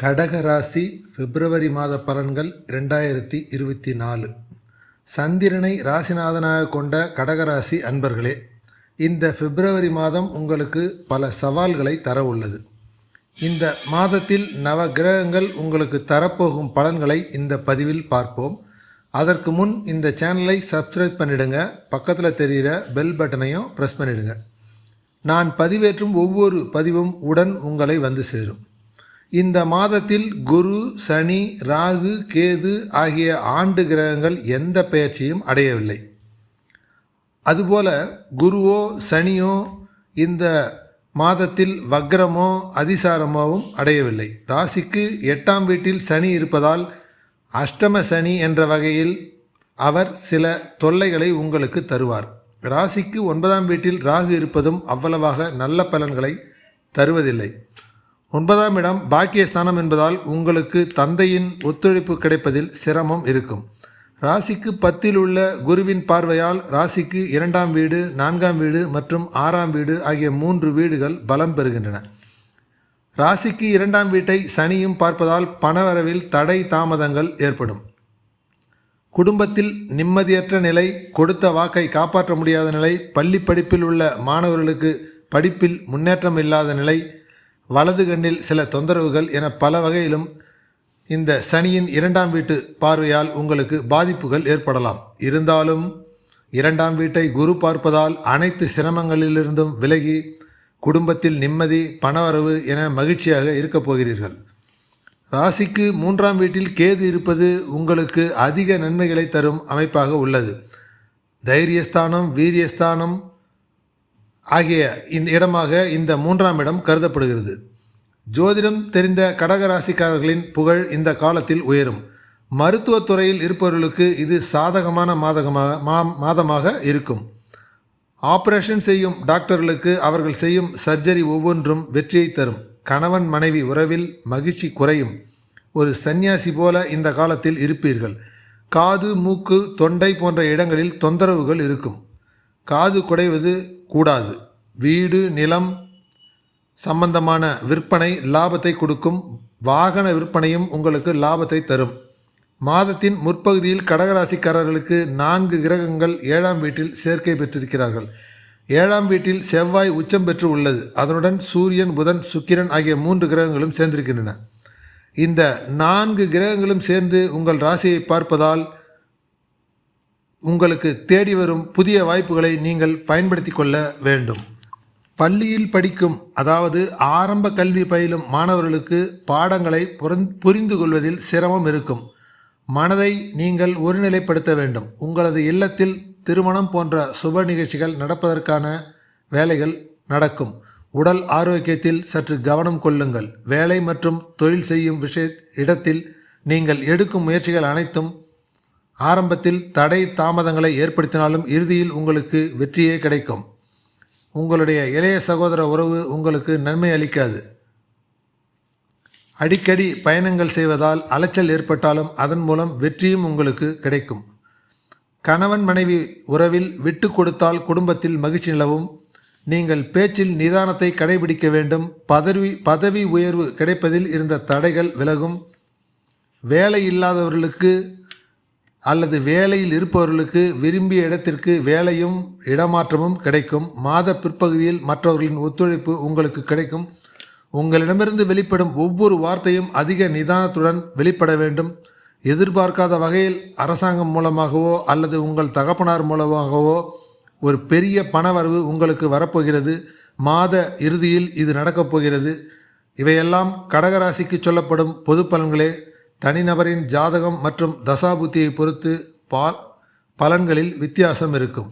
கடகராசி பிப்ரவரி மாத பலன்கள் ரெண்டாயிரத்தி இருபத்தி நாலு. சந்திரனை ராசிநாதனாக கொண்ட கடகராசி அன்பர்களே இந்த பிப்ரவரி மாதம் உங்களுக்கு பல சவால்களை தர உள்ளது இந்த மாதத்தில் நவ கிரகங்கள் உங்களுக்கு தரப்போகும் பலன்களை இந்த பதிவில் பார்ப்போம். அதற்கு முன் இந்த சேனலை சப்ஸ்கிரைப் பண்ணிடுங்க பக்கத்தில் தெரிகிற பெல் பட்டனையும் ப்ரெஸ் பண்ணிடுங்க. நான் பதிவேற்றும் ஒவ்வொரு பதிவும் உடன் உங்களை வந்து சேரும். இந்த மாதத்தில் குரு சனி ராகு கேது ஆகிய ஆண்டு கிரகங்கள் எந்த பெயர்ச்சியும் அடையவில்லை. அதுபோல குருவோ சனியோ இந்த மாதத்தில் வக்ரமோ அதிசாரமோவும் அடையவில்லை. ராசிக்கு எட்டாம் வீட்டில் சனி இருப்பதால் அஷ்டம சனி என்ற வகையில் அவர் சில தொல்லைகளை உங்களுக்கு தருவார். ராசிக்கு ஒன்பதாம் வீட்டில் ராகு இருப்பதும் அவ்வளவாக நல்ல பலன்களை தருவதில்லை. ஒன்பதாம் இடம் பாக்கியஸ்தானம் என்பதால் உங்களுக்கு தந்தையின் ஒத்துழைப்பு கிடைப்பதில் சிரமம் இருக்கும். ராசிக்கு பத்தில் உள்ள குருவின் பார்வையால் ராசிக்கு இரண்டாம் வீடு நான்காம் வீடு மற்றும் ஆறாம் வீடு ஆகிய மூன்று வீடுகள் பலம் பெறுகின்றன. ராசிக்கு இரண்டாம் வீட்டை சனியும் பார்ப்பதால் பணவரவில் தடை தாமதங்கள் ஏற்படும். குடும்பத்தில் நிம்மதியற்ற நிலை கொடுத்த வாக்கை காப்பாற்ற முடியாத நிலை பள்ளி படிப்பில் உள்ள மாணவர்களுக்கு படிப்பில் முன்னேற்றம் இல்லாத நிலை வலது கண்ணில் சில தொந்தரவுகள் என பல வகையிலும் இந்த சனியின் இரண்டாம் வீட்டு பார்வையால் உங்களுக்கு பாதிப்புகள் ஏற்படலாம். இருந்தாலும் இரண்டாம் வீட்டை குரு பார்ப்பதால் அனைத்து சிரமங்களிலிருந்தும் விலகி குடும்பத்தில் நிம்மதி பணவரவு என மகிழ்ச்சியாக இருக்கப் போகிறீர்கள். ராசிக்கு மூன்றாம் வீட்டில் கேது இருப்பது உங்களுக்கு அதிக நன்மைகளை தரும் அமைப்பாக உள்ளது. தைரியஸ்தானம் வீரியஸ்தானம் ஆகிய இந்த இடமாக இந்த மூன்றாம் இடம் கருதப்படுகிறது. ஜோதிடம் தெரிந்த கடகராசிக்காரர்களின் புகழ் இந்த காலத்தில் உயரும். மருத்துவத்துறையில் இருப்பவர்களுக்கு இது சாதகமான மாதகமாக மா மாதமாக இருக்கும். ஆபரேஷன் செய்யும் டாக்டர்களுக்கு அவர்கள் செய்யும் சர்ஜரி ஒவ்வொன்றும் வெற்றியை தரும். கணவன் மனைவி உறவில் மகிழ்ச்சி குறையும். ஒரு சந்நியாசி போல இந்த காலத்தில் இருப்பீர்கள். காது மூக்கு தொண்டை போன்ற இடங்களில் தொந்தரவுகள் இருக்கும். காது குடைவது கூடாது. வீடு நிலம் சம்பந்தமான விற்பனை லாபத்தை கொடுக்கும். வாகன விற்பனையும் உங்களுக்கு லாபத்தை தரும். மாதத்தின் முற்பகுதியில் கடகராசிக்காரர்களுக்கு நான்கு கிரகங்கள் ஏழாம் வீட்டில் சேர்க்கை பெற்றிருக்கிறார்கள். ஏழாம் வீட்டில் செவ்வாய் உச்சம் பெற்று உள்ளது. அதனுடன் சூரியன் புதன் சுக்கிரன் ஆகிய மூன்று கிரகங்களும் சேர்ந்திருக்கின்றன. இந்த நான்கு கிரகங்களும் சேர்ந்து உங்கள் ராசியை பார்ப்பதால் உங்களுக்கு தேடி வரும் புதிய வாய்ப்புகளை நீங்கள் பயன்படுத்தி கொள்ள வேண்டும். பள்ளியில் படிக்கும் அதாவது ஆரம்ப கல்வி பயிலும் மாணவர்களுக்கு பாடங்களை புரிந்து கொள்வதில் சிரமம் இருக்கும். மனதை நீங்கள் ஒருநிலைப்படுத்த வேண்டும். உங்களது இல்லத்தில் திருமணம் போன்ற சுப நிகழ்ச்சிகள் நடப்பதற்கான வேலைகள் நடக்கும். உடல் ஆரோக்கியத்தில் சற்று கவனம் கொள்ளுங்கள். வேலை மற்றும் தொழில் செய்யும் விஷய இடத்தில் நீங்கள் எடுக்கும் முயற்சிகள் அனைத்தும் ஆரம்பத்தில் தடை தாமதங்களை ஏற்படுத்தினாலும் இறுதியில் உங்களுக்கு வெற்றியே கிடைக்கும். உங்களுடைய இளைய சகோதர உறவு உங்களுக்கு நன்மை அளிக்காது. அடிக்கடி பயணங்கள் செய்வதால் அலைச்சல் ஏற்பட்டாலும் அதன் மூலம் வெற்றியும் உங்களுக்கு கிடைக்கும். கணவன் மனைவி உறவில் விட்டு கொடுத்தால் குடும்பத்தில் மகிழ்ச்சி நிலவும். நீங்கள் பேச்சில் நிதானத்தை கடைபிடிக்க வேண்டும். பதவி பதவி உயர்வு கிடைப்பதில் இருந்த தடைகள் விலகும். வேலை இல்லாதவர்களுக்கு அல்லது வேலையில் இருப்பவர்களுக்கு விரும்பிய இடத்திற்கு வேலையும் இடமாற்றமும் கிடைக்கும். மாத பிற்பகுதியில் மற்றவர்களின் ஒத்துழைப்பு உங்களுக்கு கிடைக்கும். உங்களிடமிருந்து வெளிப்படும் ஒவ்வொரு வார்த்தையும் அதிக நிதானத்துடன் வெளிப்பட வேண்டும். எதிர்பார்க்காத வகையில் அரசாங்கம் மூலமாகவோ அல்லது உங்கள் தகப்பனார் மூலமாகவோ ஒரு பெரிய பணவரவு உங்களுக்கு வரப்போகிறது. மாத இறுதியில் இது நடக்கப் போகிறது இவையெல்லாம் கடகராசிக்கு சொல்லப்படும் பொது பலன்களே. தனிநபரின் ஜாதகம் மற்றும் தசாபுத்தியை பொறுத்து பால் பலன்களில் வித்தியாசம் இருக்கும்.